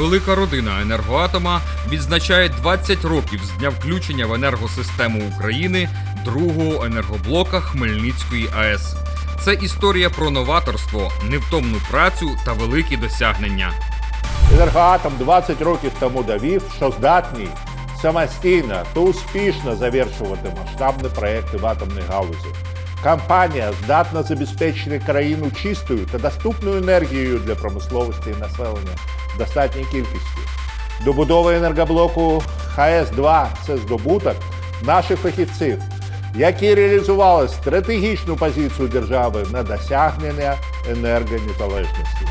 Велика родина енергоатома відзначає 20 років з дня включення в енергосистему України другого енергоблока Хмельницької АЕС. Це історія про новаторство, невтомну працю та великі досягнення. Енергоатом 20 років тому довів, що здатний самостійно та успішно завершувати масштабні проекти в атомній галузі. Компанія здатна забезпечити країну чистою та доступною енергією для промисловості і населення достатній кількості. Добудова енергоблоку ХС-2 це здобуток наших фахівців, які реалізували стратегічну позицію держави на досягнення енергонезалежності.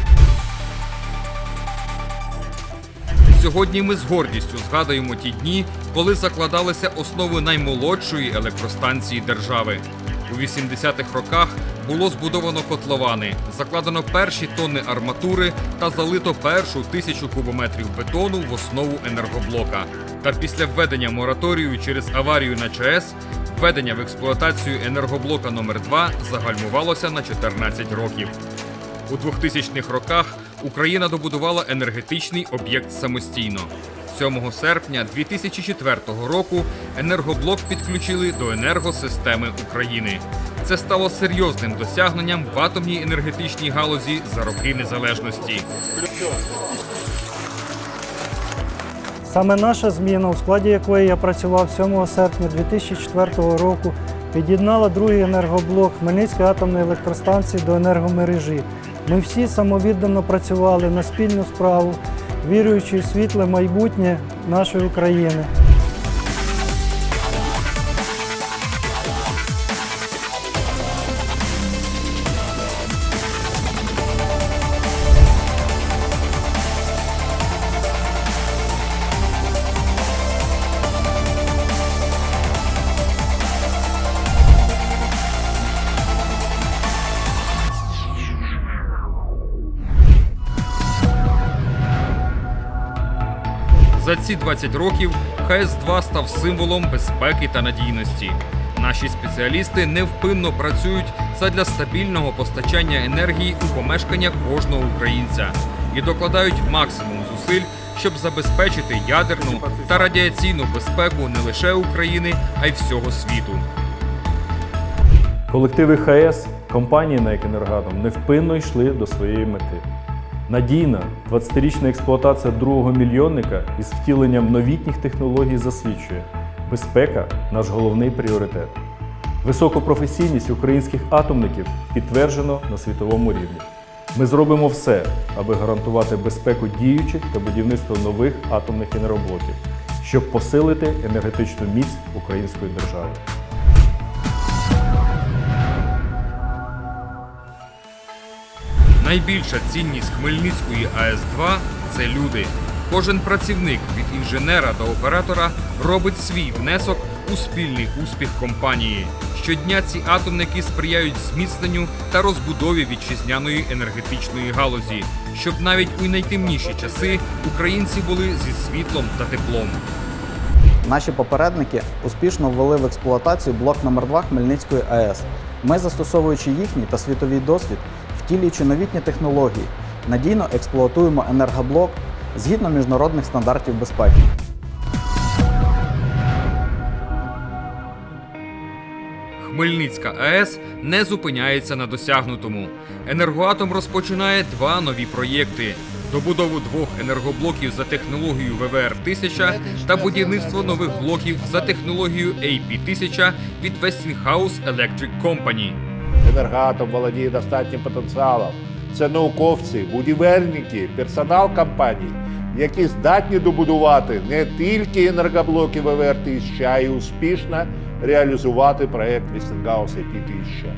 Сьогодні ми з гордістю згадуємо ті дні, коли закладалися основи наймолодшої електростанції держави. У 80-х роках було збудовано котловани, закладено перші тонни арматури та залито першу тисячу кубометрів бетону в основу енергоблока. Та після введення мораторію через аварію на ЧАЕС введення в експлуатацію енергоблока номер 2 загальмувалося на 14 років. У 2000-х роках Україна добудувала енергетичний об'єкт самостійно. 7 серпня 2004 року енергоблок підключили до енергосистеми України. Це стало серйозним досягненням в атомній енергетичній галузі за роки незалежності. Саме наша зміна, у складі якої я працював 7 серпня 2004 року, під'єднала другий енергоблок Хмельницької атомної електростанції до енергомережі. Ми всі самовіддано працювали на спільну справу, віруючи в світле майбутнє нашої України. За ці 20 років ХС-2 став символом безпеки та надійності. Наші спеціалісти невпинно працюють задля стабільного постачання енергії у помешкання кожного українця і докладають максимум зусиль, щоб забезпечити ядерну та радіаційну безпеку не лише України, а й всього світу. Колективи ХАЕС, компанії НЕК «Енергоатом» невпинно йшли до своєї мети. Надійна 20-річна експлуатація другого мільйонника із втіленням новітніх технологій засвідчує безпека наш головний пріоритет. Високу професійність українських атомників підтверджено на світовому рівні. Ми зробимо все, аби гарантувати безпеку діючих та будівництво нових атомних енергоблоків, щоб посилити енергетичну міць української держави. Найбільша цінність Хмельницької АЕС-2 це люди. Кожен працівник від інженера до оператора робить свій внесок у спільний успіх компанії. Щодня ці атомники сприяють зміцненню та розбудові вітчизняної енергетичної галузі, щоб навіть у найтемніші часи українці були зі світлом та теплом. Наші попередники успішно ввели в експлуатацію блок номер 2 Хмельницької АЕС. Ми, застосовуючи їхній та світовий досвід, втілюючи новітні технології, надійно експлуатуємо енергоблок згідно міжнародних стандартів безпеки. Хмельницька АЕС не зупиняється на досягнутому. Енергоатом розпочинає два нові проєкти: добудову двох енергоблоків за технологією ВВР 1000 та будівництво нових блоків за технологією AP 1000 від Westinghouse Electric Company. Енергоатом володіє достатнім потенціалом. Це науковці, будівельники, персонал компаній, які здатні добудувати не тільки енергоблоки ВВР 1000, а й успішно реалізувати проект Westinghouse AP 1000,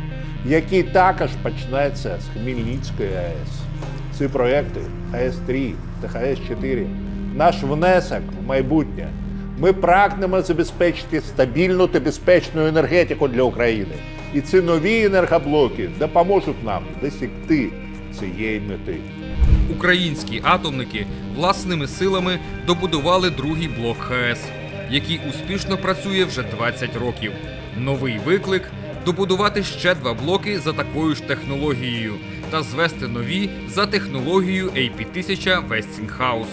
який також почнеться з Хмельницької АЕС. Ці проекти АЕС-3 та ХАЕС-4 наш внесок в майбутнє. Ми прагнемо забезпечити стабільну та безпечну енергетику для України. І ці нові енергоблоки допоможуть нам досягти цієї мети. Українські атомники власними силами добудували другий блок ХАЕС, який успішно працює вже 20 років. Новий виклик добудувати ще два блоки за такою ж технологією та звести нові за технологією AP1000 Westinghouse.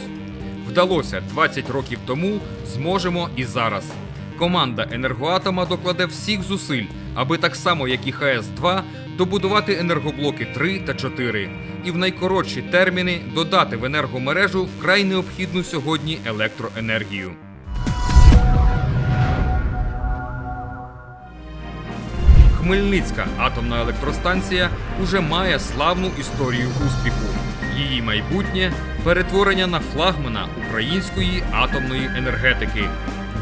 Вдалося 20 років тому, зможемо і зараз. Команда енергоатома докладе всіх зусиль, аби так само, як і ХС-2, добудувати енергоблоки 3 та 4 і в найкоротші терміни додати в енергомережу вкрай необхідну сьогодні електроенергію. Хмельницька атомна електростанція уже має славну історію успіху. Її майбутнє перетворення на флагмана української атомної енергетики.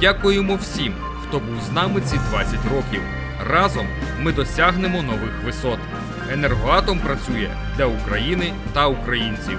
Дякуємо всім, хто був з нами ці 20 років. Разом ми досягнемо нових висот. Енергоатом працює для України та українців.